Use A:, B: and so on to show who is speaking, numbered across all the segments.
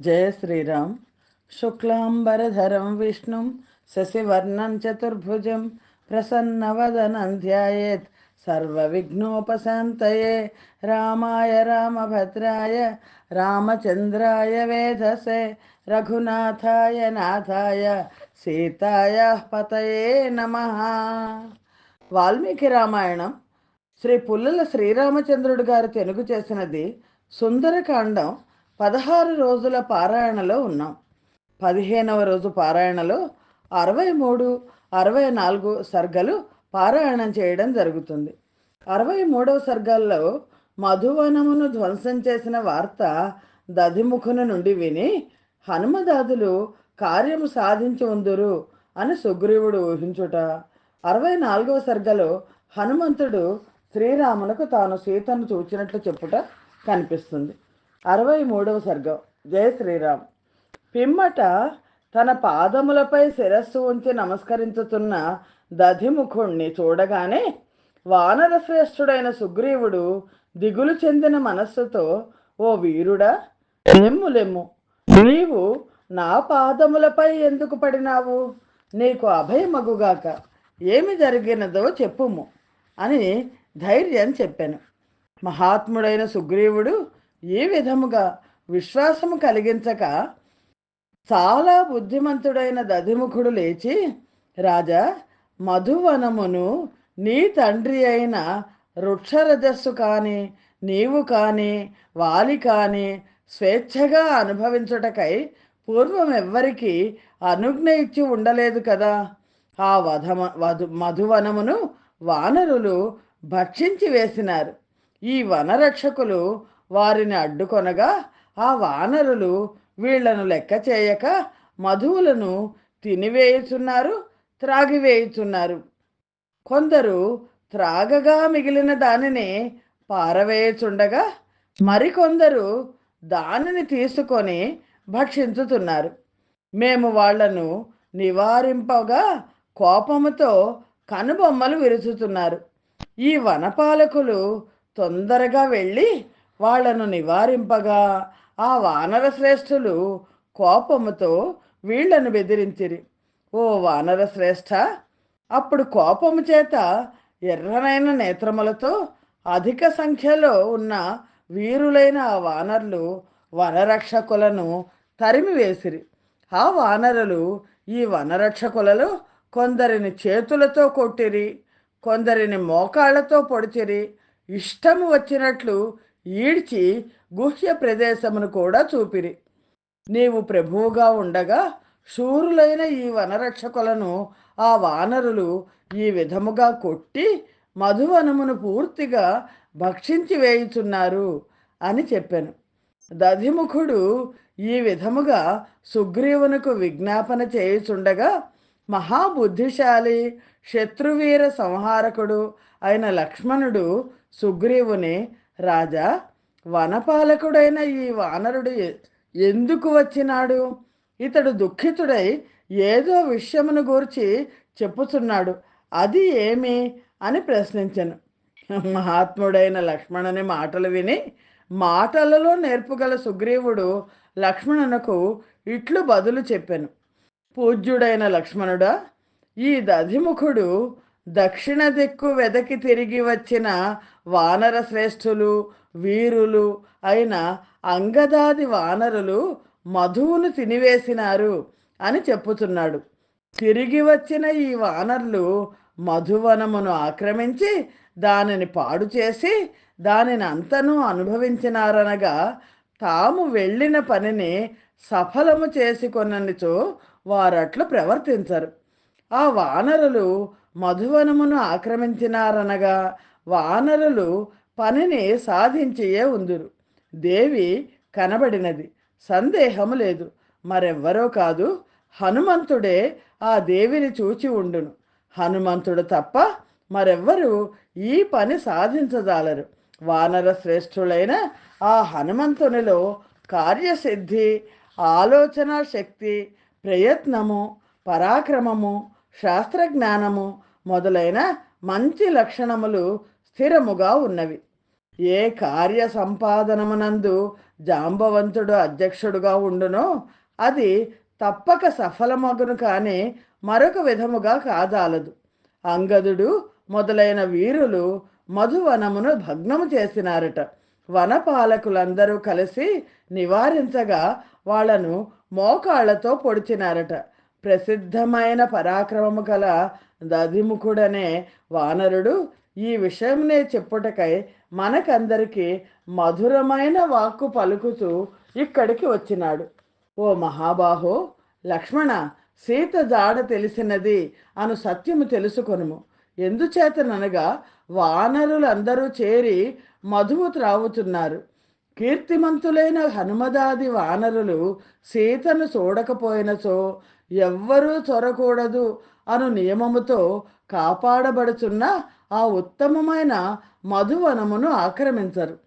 A: జయ శ్రీరామ్. శుక్లాంబరధరం విష్ణుం శశివర్ణం చతుర్భుజం ప్రసన్నవదనం ధ్యాయేత్ సర్వవిఘ్నోపశాంతయే. రామాయ రామభద్రాయ రామచంద్రాయ వేధసే రఘునాథాయ నాథాయ సీతాయ పతయే నమ. వాల్మీకి రామాయణం శ్రీ పుల్లల శ్రీరామచంద్రుడు గారు తెలుగు చేసినది సుందరకాండం పదహారు రోజుల పారాయణలో ఉన్నాం. పదిహేనవ రోజు పారాయణలో అరవై మూడు అరవై నాలుగు సర్గలు పారాయణం చేయడం జరుగుతుంది. అరవై మూడవ సర్గాల్లో మధువనమును ధ్వంసం చేసిన వార్త దధిముఖుని నుండి విని హనుమదాదులు కార్యము సాధించి ఉందురు అని సుగ్రీవుడు ఊహించుట. అరవై నాలుగవ సర్గలో హనుమంతుడు శ్రీరామునకు తాను సీతను చూచినట్లు చెప్పుట కనిపిస్తుంది. అరవై మూడవ సర్గం. జయ శ్రీరామ్. పిమ్మట తన పాదములపై శిరస్సు ఉంచి నమస్కరించుతున్న దధిముఖుణ్ణి చూడగానే వానరశ్రేష్ఠుడైన సుగ్రీవుడు దిగులు చెందిన మనస్సుతో ఓ వీరుడా లెమ్ము లెమ్ము నీవు నా పాదములపై ఎందుకు పడినావు? నీకు అభయమగుగాక ఏమి జరిగినదో చెప్పుము అని ధైర్యం చెప్పాను. మహాత్ముడైన సుగ్రీవుడు ఈ విధముగా విశ్వాసము కలిగించక చాలా బుద్ధిమంతుడైన దధిముఖుడు లేచి రాజా మధువనమును నీ తండ్రి అయిన వృక్షరజస్సు కానీ నీవు కానీ వాలి కానీ స్వేచ్ఛగా అనుభవించుటకై పూర్వం ఎవ్వరికి అనుజ్ఞ ఇచ్చి ఉండలేదు కదా? ఆ వధమ వధు మధువనమును వానరులు భక్షించి వేసినారు. ఈ వనరక్షకులు వారిని అడ్డుకొనగా ఆ వానరులు వీళ్ళను లెక్క చేయక మధువులను తినివేయుచున్నారు త్రాగివేయుచున్నారు. కొందరు త్రాగగా మిగిలిన దానిని పారవేయుచుండగా మరికొందరు దానిని తీసుకొని భక్షించుతున్నారు. మేము వాళ్ళను నివారింపగా కోపముతో కనుబొమ్మలు విరుచుతున్నారు. ఈ వనపాలకులు తొందరగా వెళ్ళి వాళ్ళను నివారింపగా ఆ వానర శ్రేష్ఠులు కోపముతో వీళ్ళను బెదిరించిరి. ఓ వానర శ్రేష్ఠ అప్పుడు కోపము చేత ఎర్రనైన నేత్రములతో అధిక సంఖ్యలో ఉన్న వీరులైన ఆ వానరులు వనరక్షకులను తరిమివేసిరి ఆ వానరులు ఈ వనరక్షకులలో కొందరిని చేతులతో కొట్టిరి కొందరిని మోకాళ్ళతో పొడిచిరి. ఇష్టము వచ్చినట్లు ఈడ్చి గుహ్య ప్రదేశమును కూడా చూపిరి. నీవు ప్రభువుగా ఉండగా శూరులైన ఈ వనరక్షకులను ఆ వానరులు ఈ విధముగా కొట్టి మధువనమును పూర్తిగా భక్షించి వేయుచున్నారు అని చెప్పాను. దధిముఖుడు ఈ విధముగా సుగ్రీవునకు విజ్ఞాపన చేయుచుండగా మహాబుద్ధిశాలి శత్రువీర సంహారకుడు అయిన లక్ష్మణుడు సుగ్రీవుని రాజా వనపాలకుడైన ఈ వానరుడు ఎందుకు వచ్చినాడు? ఇతడు దుఃఖితుడై ఏదో విషయమును గూర్చి చెప్పుతున్నాడు అది ఏమి? అని ప్రశ్నించను. మహాత్ముడైన లక్ష్మణుని మాటలు విని మాటలలో నేర్పుగల సుగ్రీవుడు లక్ష్మణునకు ఇట్లు బదులు చెప్పాను. పూజ్యుడైన లక్ష్మణుడా ఈ దధిముఖుడు దక్షిణ దిక్కు వెదకి తిరిగి వచ్చిన వానర శ్రేష్ఠులు వీరులు అయిన అంగదాది వానరులు మధువును తినివేసినారు అని చెప్పుతున్నాడు. తిరిగి వచ్చిన ఈ వానరులు మధువనమును ఆక్రమించి దానిని పాడు చేసి దానిని అంతను అనుభవించినారనగా తాము వెళ్ళిన పనిని సఫలము చేసుకొననిచో వారట్లు ప్రవర్తించరు. ఆ వానరులు మధువనమును ఆక్రమించినారనగా వానరులు పనిని సాధించియే ఉందురు. దేవి కనబడినది. సందేహము లేదు. మరెవ్వరో కాదు హనుమంతుడే ఆ దేవిని చూచి ఉండును. హనుమంతుడు తప్ప మరెవ్వరు ఈ పని సాధించజాలరు. వానర శ్రేష్ఠులైన ఆ హనుమంతునిలో కార్యసిద్ధి ఆలోచన శక్తి ప్రయత్నము పరాక్రమము శాస్త్రజ్ఞానము మొదలైన మంచి లక్షణములు స్థిరముగా ఉన్నవి. ఏ కార్య సంపాదనమునందు జాంబవంతుడు అధ్యక్షుడుగా ఉండునో అది తప్పక సఫలమగును కానీ మరొక విధముగా కాదాలదు అంగదుడు మొదలైన వీరులు మధువనమును భగ్నము చేసినారట. వనపాలకులందరూ కలిసి నివారించగా వాళ్ళను మోకాళ్ళతో పొడిచినారట. ప్రసిద్ధమైన పరాక్రమము గల దదిముఖుడనే వానరుడు ఈ విషయంనే చెప్పుటకై మనకందరికీ మధురమైన వాక్కు పలుకుతూ ఇక్కడికి వచ్చినాడు. ఓ మహాబాహో లక్ష్మణ సీత జాడ తెలిసినది అను సత్యము తెలుసుకొనుము. ఎందుచేతననగా వానరులందరూ చేరి మధువు త్రావుతున్నారు కీర్తిమంతులైన హనుమదాది వానరులు సీతను చూడకపోయినచో ఎవ్వరూ చొరకూడదు అను నియమముతో కాపాడబడుచున్న ఆ ఉత్తమమైన మధువనమును ఆక్రమించరు.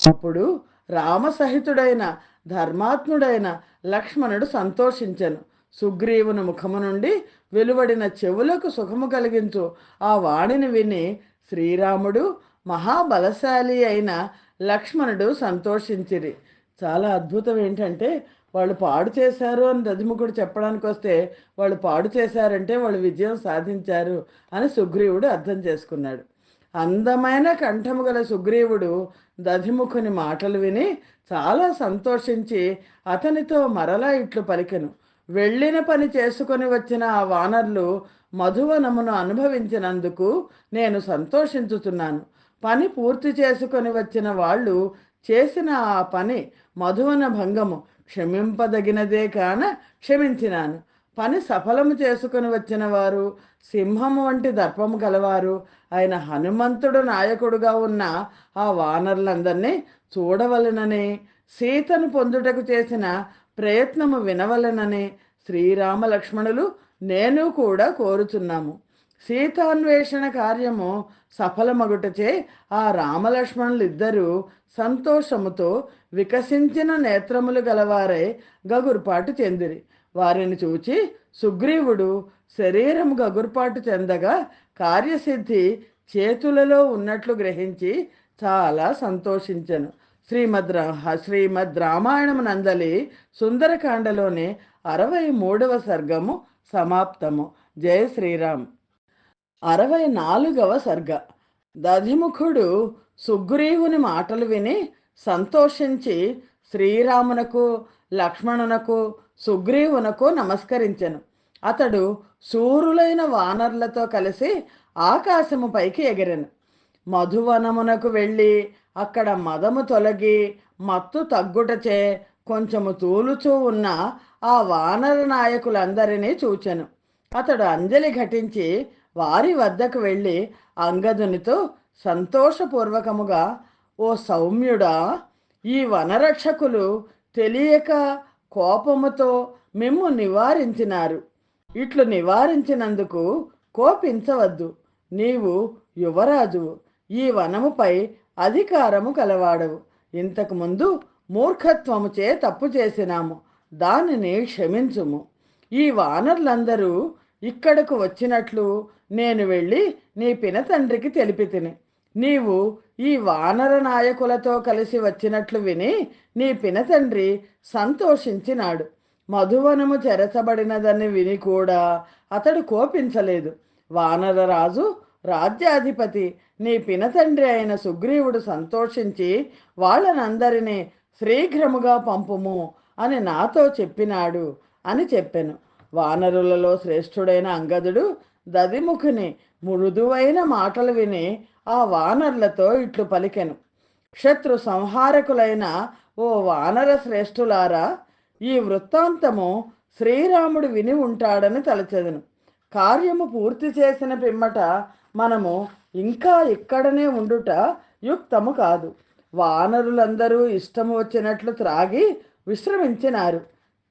A: అప్పుడు రామసహితుడైన ధర్మాత్ముడైన లక్ష్మణుడు సంతోషించను. సుగ్రీవుని ముఖము నుండి వెలువడిన చెవులకు సుఖము కలిగించు ఆ వాణిని విని శ్రీరాముడు మహాబలశాలి అయిన లక్ష్మణుడు సంతోషించిరి. చాలా అద్భుతం ఏంటంటే వాళ్ళు పాడు చేశారు అని దధిముఖుడు చెప్పడానికి వస్తే వాళ్ళు పాడు చేశారంటే వాళ్ళు విజయం సాధించారు అని సుగ్రీవుడు అర్థం చేసుకున్నాడు. అందమైన కంఠము గల సుగ్రీవుడు దధిముఖుని మాటలు విని చాలా సంతోషించి అతనితో మరలా ఇట్లు పలికెను. వెళ్ళిన పని చేసుకొని వచ్చిన ఆ వానర్లు మధువనమును అనుభవించినందుకు నేను సంతోషించుతున్నాను. పని పూర్తి చేసుకొని వచ్చిన వాళ్ళు చేసిన ఆ పని మధువన భంగము. క్షమింపదగినదే కాన క్షమించినాను. పని సఫలము చేసుకొని వచ్చిన వారు సింహము వంటి దర్పము గలవారు ఆయన హనుమంతుడు నాయకుడుగా ఉన్న ఆ వానరులందరినీ చూడవలెనని సీతను పొందుటకు చేసిన ప్రయత్నము వినవలెనని శ్రీరామ లక్ష్మణులు నేను కూడా కోరుచున్నాము. సీతాన్వేషణ కార్యము సఫలమగుటచే ఆ రామలక్ష్మణులిద్దరూ సంతోషముతో వికసించిన నేత్రములు గలవారై గగుర్పాటు చెందిరి. వారిని చూచి సుగ్రీవుడు శరీరం గగుర్పాటు చెందగా కార్యసిద్ధి చేతులలో ఉన్నట్లు గ్రహించి చాలా సంతోషించను. శ్రీమద్ శ్రీమద్ రామాయణము నందలి సుందరకాండలోని అరవై మూడవ సర్గము సమాప్తము. జయ శ్రీరామ్. అరవై నాలుగవ సర్గ. దధిముఖుడు సుగ్రీవుని మాటలు విని సంతోషించి శ్రీరామునకు లక్ష్మణునకు సుగ్రీవునకు నమస్కరించెను. అతడు శూరులైన వానర్లతో కలిసి ఆకాశము పైకి ఎగిరెను. మధువనమునకు వెళ్ళి అక్కడ మదము తొలగి మత్తు తగ్గుటచే కొంచెము తూలుచూ ఉన్న ఆ వానర నాయకులందరినీ చూచెను. అతడు అంజలి ఘటించి వారి వద్దకు వెళ్ళి అంగదునితో సంతోషపూర్వకముగా ఓ సౌమ్యుడా ఈ వనరక్షకులు తెలియక కోపముతో మిమ్ము నివారించినారు. ఇట్లు నివారించినందుకు కోపించవద్దు. నీవు యువరాజువు. ఈ వనముపై అధికారము కలవాడవు. ఇంతకుముందు మూర్ఖత్వముచే తప్పు చేసినాము. దానిని క్షమించుము. ఈ వానరులందరూ ఇక్కడకు వచ్చినట్లు నేను వెళ్ళి నీ పినతండ్రికి తెలిపి తిని. నీవు ఈ వానర నాయకులతో కలిసి వచ్చినట్లు విని నీ పినతండ్రి సంతోషించినాడు. మధువనము చెరచబడినదని విని కూడా అతడు కోపించలేదు. వానర రాజు రాజ్యాధిపతి నీ పినతండ్రి అయిన సుగ్రీవుడు సంతోషించి వాళ్ళనందరినీ శ్రీఘ్రముగా పంపుము అని నాతో చెప్పినాడు అని చెప్పాను. వానరులలో శ్రేష్ఠుడైన అంగదుడు దదిముఖుని మృదువైన మాటలు విని ఆ వానర్లతో ఇట్లు పలికెను. శత్రు సంహారకులైన ఓ వానర శ్రేష్ఠులారా ఈ వృత్తాంతము శ్రీరాముడు విని ఉంటాడని తలచెదను. కార్యము పూర్తి చేసిన పిమ్మట మనము ఇంకా ఇక్కడనే ఉండుట యుక్తము కాదు. వానరులందరూ ఇష్టము వచ్చినట్లు త్రాగి విశ్రమించినారు.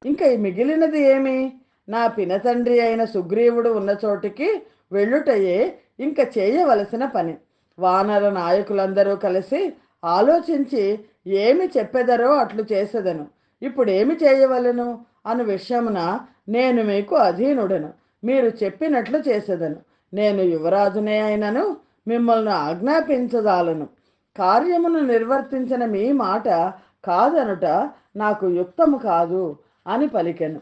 A: ఇంకా ఈ మిగిలినది ఏమి? నా పినతండ్రి అయిన సుగ్రీవుడు ఉన్న చోటికి వెళ్ళుటయే ఇంక చేయవలసిన పని. వానర నాయకులందరూ కలిసి ఆలోచించి ఏమి చెప్పెదరో అట్లు చేసేదను. ఇప్పుడేమి చేయవలను? అను విషయమున నేను మీకు అధీనుడను. మీరు చెప్పినట్లు చేసేదను. నేను యువరాజునే అయినను మిమ్మల్ని ఆజ్ఞాపించదాలను కార్యమును నిర్వర్తించిన మీ మాట కాదనుట నాకు యుక్తము కాదు అని పలికెను.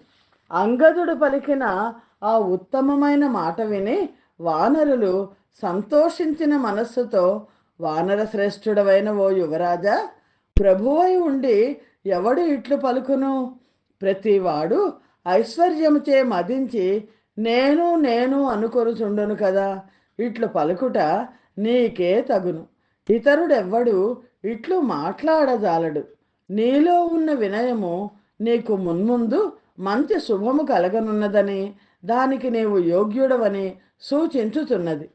A: అంగదుడు పలికిన ఆ ఉత్తమమైన మాట విని వానరులు సంతోషించిన మనస్సుతో వానర శ్రేష్ఠుడవైన ఓ యువరాజా ప్రభువై ఉండి ఎవడు ఇట్లు పలుకును? ప్రతివాడు ఐశ్వర్యముచే మదించి నేను నేను అనుకొనుచుండును కదా ఇట్లు పలుకుట నీకే తగును. ఇతరుడెవ్వడు ఇట్లు మాట్లాడజాలడు. నీలో ఉన్న వినయము నీకు మున్ముందు మంచి శుభము కలగనున్నదని దానికి నీవు యోగ్యుడవని సూచించుతున్నది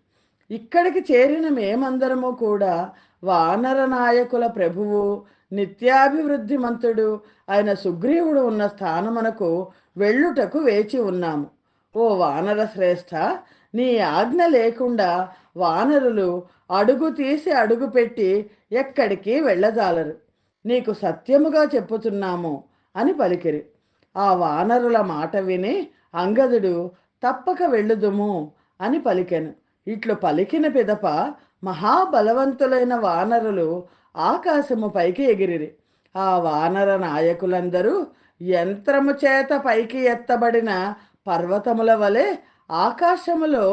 A: ఇక్కడికి చేరిన మేమందరము కూడా వానర నాయకుల ప్రభువు నిత్యాభివృద్ధిమంతుడు అయిన సుగ్రీవుడు ఉన్న స్థానమునకు వెళ్ళుటకు వేచి ఉన్నాము. ఓ వానర శ్రేష్ఠ నీ ఆజ్ఞ లేకుండా వానరులు అడుగు తీసి అడుగు పెట్టి ఎక్కడికి వెళ్ళజాలరు. నీకు సత్యముగా చెప్పుతున్నాము అని పలికిరి. ఆ వానరుల మాట విని అంగదుడు తప్పక వెళ్ళుదుము అని పలికెను. ఇట్లు పలికిన పిదప మహాబలవంతులైన వానరులు ఆకాశము పైకి ఎగిరిరి. ఆ వానర నాయకులందరూ యంత్రము చేత పైకి ఎత్తబడిన పర్వతముల వలె ఆకాశములో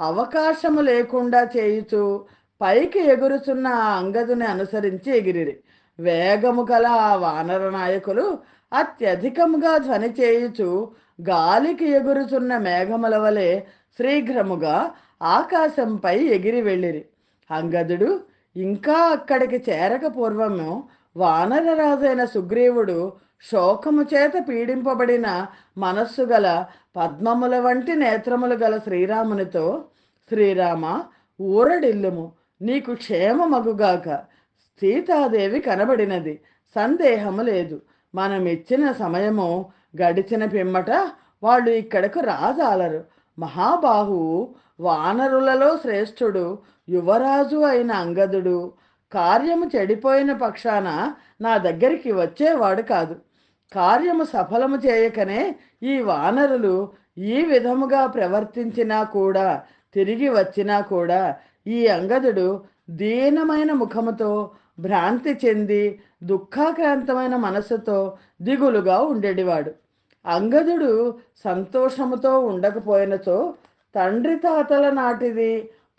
A: అవకాశము లేకుండా చేయుచు పైకి ఎగురుచున్న ఆ అంగదుని అనుసరించి ఎగిరిరి. వేగము గల ఆ వానర నాయకులు అత్యధికముగా ధ్వని చేయుచు గాలికి ఎగురుచున్న మేఘముల వలె శీఘ్రముగా ఆకాశంపై ఎగిరి వెళ్ళిరి. అంగదుడు ఇంకా అక్కడికి చేరక పూర్వము వానరరాజైన సుగ్రీవుడు శోకము చేత పీడింపబడిన మనస్సు గల పద్మముల వంటి నేత్రములు గల శ్రీరామునితో శ్రీరామ ఊరడిల్లుము నీకు క్షేమమగుగాక. సీతాదేవి కనబడినది. సందేహము లేదు. మనం ఇచ్చిన సమయము గడిచిన పిమ్మట వాళ్ళు ఇక్కడకు రాజాలరు. మహాబాహువు వానరులలో శ్రేష్ఠుడు యువరాజు అయిన అంగదుడు. కార్యము చెడిపోయిన పక్షాన నా దగ్గరికి వచ్చేవాడు కాదు. కార్యము సఫలము చేయకనే ఈ వానరులు ఈ విధముగా ప్రవర్తించినా కూడా తిరిగి వచ్చినా కూడా ఈ అంగదుడు దీనమైన ముఖముతో భ్రాంతి చెంది దుఃఖాక్రాంతమైన మనసుతో దిగులుగా ఉండేటివాడు అంగదుడు సంతోషముతో ఉండకపోయినచో తండ్రి తాతల నాటిది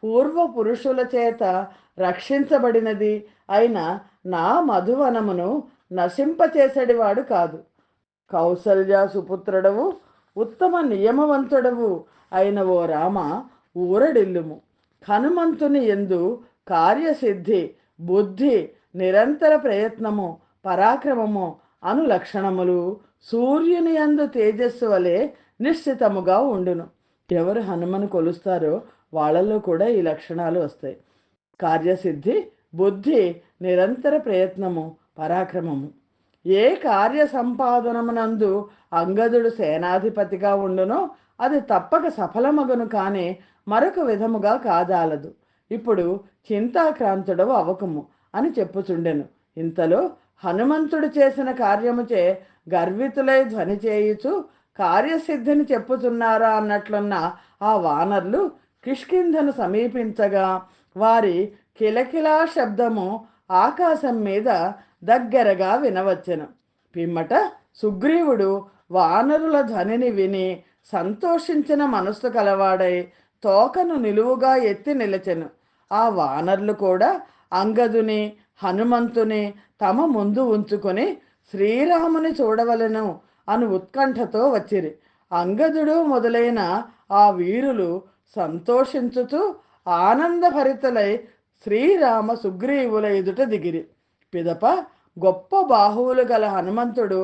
A: పూర్వ పురుషుల చేత రక్షించబడినది అయిన నా మధువనమును నశింపచేసడివాడు కాదు. కౌసల్య సుపుత్రుడవు ఉత్తమ నియమవంతుడవు అయిన ఓ రామ ఊరడిల్లుము. హనుమంతుని ఎందు కార్యసిద్ధి బుద్ధి నిరంతర ప్రయత్నము పరాక్రమము అను లక్షణములు సూర్యుని అందు తేజస్సు వలె నిశ్చితముగా ఉండును. ఎవరు హనుమను కొలుస్తారో వాళ్ళలో కూడా ఈ లక్షణాలు వస్తాయి. కార్యసిద్ధి బుద్ధి నిరంతర ప్రయత్నము పరాక్రమము. ఏ కార్య సంపాదనమునందు అంగదుడు సేనాధిపతిగా ఉండునో అది తప్పక సఫలమగును కానీ మరొక విధముగా కాదాలదు. ఇప్పుడు చింతాక్రాంతుడవు అవకము అని చెప్పుచుండెను. ఇంతలో హనుమంతుడు చేసిన కార్యముచే గర్వితులై ధ్వని చేయుచు కార్యసిద్ధిని చెప్పుచున్నారా అన్నట్లున్న ఆ వానర్లు కిష్కింధను సమీపించగా వారి కిలకిలా శబ్దము ఆకాశం మీద దగ్గరగా వినవచ్చెను. పిమ్మట సుగ్రీవుడు వానరుల ధ్వనిని విని సంతోషించిన మనస్సు కలవాడై తోకను నిలువుగా ఎత్తి నిలచెను. ఆ వానర్లు కూడా అంగదుని హనుమంతుని తమ ముందు ఉంచుకొని శ్రీరాముని చూడవలెను అను ఉత్కంఠతో వచ్చిరి. అంగదుడు మొదలైన ఆ వీరులు సంతోషించుతూ ఆనందభరితలై శ్రీరామ సుగ్రీవుల ఎదుట దిగిరి. పిదప గొప్ప బాహువులు గల హనుమంతుడు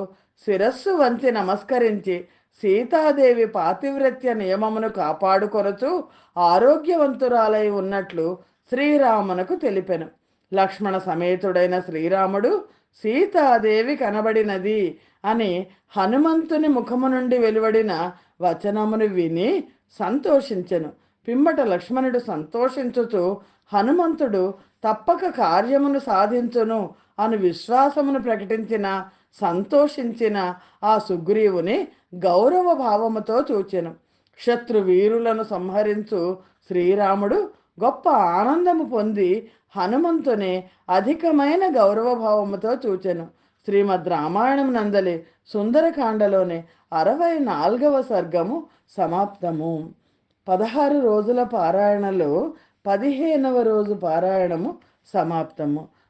A: శిరస్సు వంచి నమస్కరించి సీతాదేవి పాతివ్రత్య నియమమును కాపాడుకొనచు ఆరోగ్యవంతురాలై ఉన్నట్లు శ్రీరామునకు తెలిపెను. లక్ష్మణ సమేతుడైన శ్రీరాముడు సీతాదేవి కనబడినది అని హనుమంతుని ముఖము నుండి వెలువడిన వచనమును విని సంతోషించెను. పిమ్మట లక్ష్మణుడు సంతోషించుతూ హనుమంతుడు తప్పక కార్యమును సాధించును అను విశ్వాసమును ప్రకటించిన సంతోషించిన ఆ సుగ్రీవుని గౌరవ భావముతో చూచెను. శత్రు వీరులను సంహరించు శ్రీరాముడు గొప్ప ఆనందము పొంది హనుమంతుని అధికమైన గౌరవభావముతో చూచెను. శ్రీమద్ రామాయణం నందలి సుందరకాండలోని అరవై నాలుగవ సర్గము సమాప్తము. పదహారు రోజుల పారాయణలో పదిహేనవ రోజు పారాయణము సమాప్తము.